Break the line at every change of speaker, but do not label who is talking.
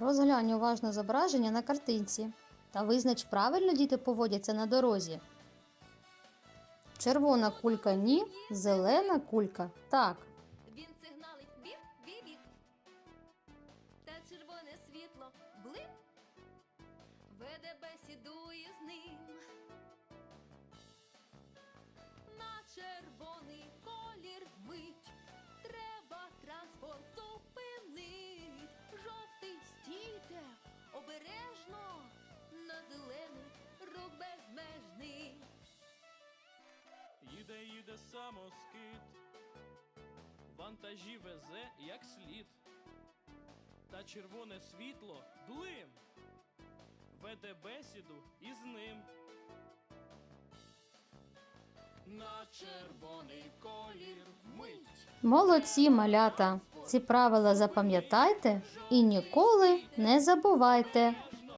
Розглянь уважно зображення на картинці та визнач правильно діти поводяться на дорозі. Червона кулька ні, зелена кулька так.
Він сигналить біп бі біп Та червоне світло блим.
Їде самоскид, вантажі везе як слід. Та червоне світло блим. Веде бесіду із ним. На червоний колір мить.
Молодці, малята! Ці правила запам'ятайте і ніколи не забувайте.